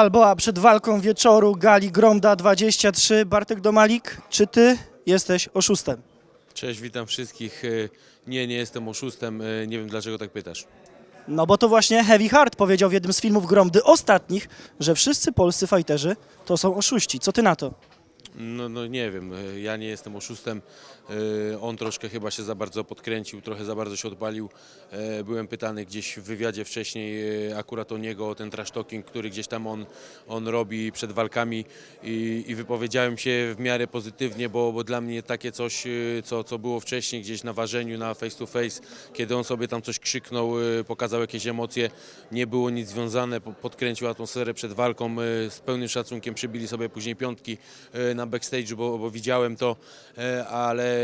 Balboa przed walką wieczoru gali Gromda 23. Bartek Domalik, czy ty jesteś oszustem? Cześć, witam wszystkich. E, Nie, nie jestem oszustem. e, Nie wiem dlaczego tak pytasz. No bo to właśnie Heavy Heart powiedział w jednym z filmów Gromdy ostatnich, że wszyscy polscy fajterzy to są oszuści. Co ty na to? No, no nie wiem, e, ja nie jestem oszustem. E, On troszkę chyba się za bardzo podkręcił, trochę za bardzo się odpalił. E, Byłem pytany gdzieś w wywiadzie wcześniej akurat o niego, o ten trash talking, który gdzieś tam on, on robi przed walkami i, i wypowiedziałem się w miarę pozytywnie, bo, bo dla mnie takie coś, co, co było wcześniej gdzieś na ważeniu, na face to face, kiedy on sobie tam coś krzyknął, pokazał jakieś emocje, nie było nic związane, po- podkręcił atmosferę przed walką, z pełnym szacunkiem przybili sobie później piątki e, na backstage, bo, bo widziałem to, e, ale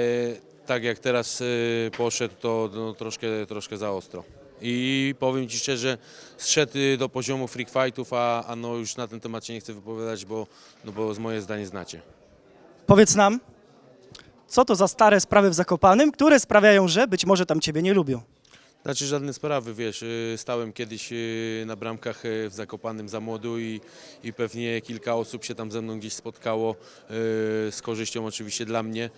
tak jak teraz e, poszedł, to no, troszkę, troszkę za ostro. I powiem Ci szczerze, zszedł e, do poziomu freak fightów, a, a no już na ten temat się nie chcę wypowiadać, bo, no bo moje zdanie znacie. Powiedz nam, co to za stare sprawy w Zakopanym, które sprawiają, że być może tam ciebie nie lubią? Znaczy żadne sprawy, wiesz, y, stałem kiedyś y, na bramkach y, w Zakopanym za młodu i, i pewnie kilka osób się tam ze mną gdzieś spotkało z korzyścią oczywiście dla mnie.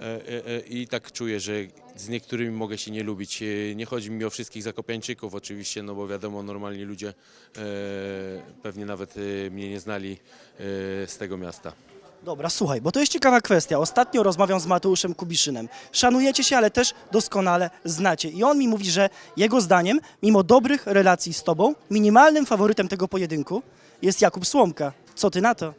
E, e, e, I tak czuję, że z niektórymi mogę się nie lubić. Nie chodzi mi o wszystkich zakopiańczyków oczywiście, no bo wiadomo, normalni ludzie pewnie nawet mnie nie znali z tego miasta. Dobra, słuchaj, bo to jest ciekawa kwestia. Ostatnio rozmawiam z Mateuszem Kubiszynem. Szanujecie się, ale też doskonale znacie. I on mi mówi, że jego zdaniem, mimo dobrych relacji z tobą, minimalnym faworytem tego pojedynku jest Jakub Słomka. Co ty na to?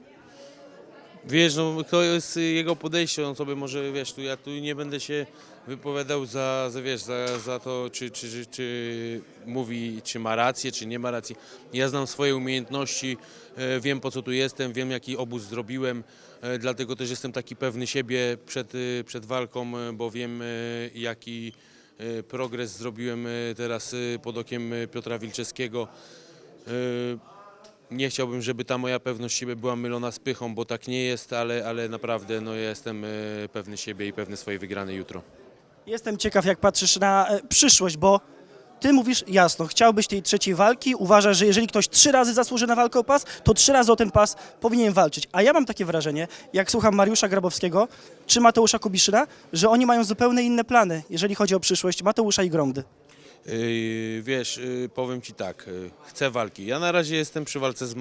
Wiesz, no to jest jego podejście, on sobie może, wiesz, tu ja tu nie będę się wypowiadał za, za wiesz, za, za to, czy, czy, czy, czy mówi, czy ma rację, czy nie ma racji. Ja znam swoje umiejętności, e, wiem po co tu jestem, wiem jaki obóz zrobiłem, e, dlatego też jestem taki pewny siebie przed, e, przed walką, bo wiem jaki progres zrobiłem teraz pod okiem Piotra Wilczewskiego. Nie chciałbym, żeby ta moja pewność siebie była mylona z pychą, bo tak nie jest, ale, ale naprawdę no, jestem e, pewny siebie i pewny swojej wygranej jutro. Jestem ciekaw, jak patrzysz na e, przyszłość, bo ty mówisz jasno, chciałbyś tej trzeciej walki, uważasz, że jeżeli ktoś trzy razy zasłuży na walkę o pas, to trzy razy o ten pas powinien walczyć. A ja mam takie wrażenie, jak słucham Mariusza Grabowskiego czy Mateusza Kubiszyna, że oni mają zupełnie inne plany, jeżeli chodzi o przyszłość Mateusza i Gromdy. Yy, wiesz, yy, powiem Ci tak, yy, chcę walki. Ja na razie jestem przy walce z, e,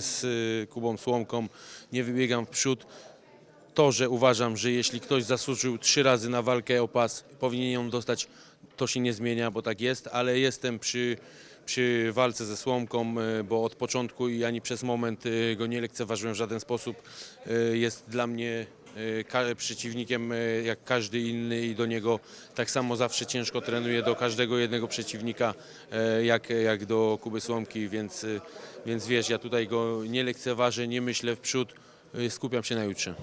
z yy, Kubą Słomką, nie wybiegam w przód. To, że uważam, że jeśli ktoś zasłużył trzy razy na walkę o pas, powinien ją dostać, to się nie zmienia, bo tak jest, ale jestem przy, przy walce ze Słomką, yy, bo od początku i ani przez moment yy, go nie lekceważyłem w żaden sposób. Jest dla mnie ka- przeciwnikiem yy, jak każdy inny i do niego tak samo zawsze ciężko trenuję do każdego jednego przeciwnika e, jak, jak do Kuby Słomki, więc, y, więc wiesz, ja tutaj go nie lekceważę, nie myślę w przód, y, skupiam się na jutrze.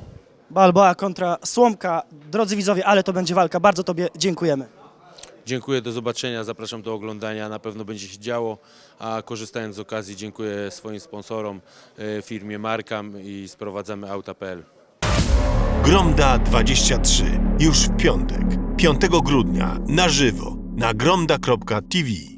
Balboa kontra Słomka. Drodzy widzowie, ale to będzie walka. Bardzo Tobie dziękujemy. Dziękuję, do zobaczenia, zapraszam do oglądania, na pewno będzie się działo, a korzystając z okazji dziękuję swoim sponsorom, firmie Markam i sprowadzamy auta.pl. Gromda 23. Już w piątek, 5 grudnia, na żywo, na gromda.tv.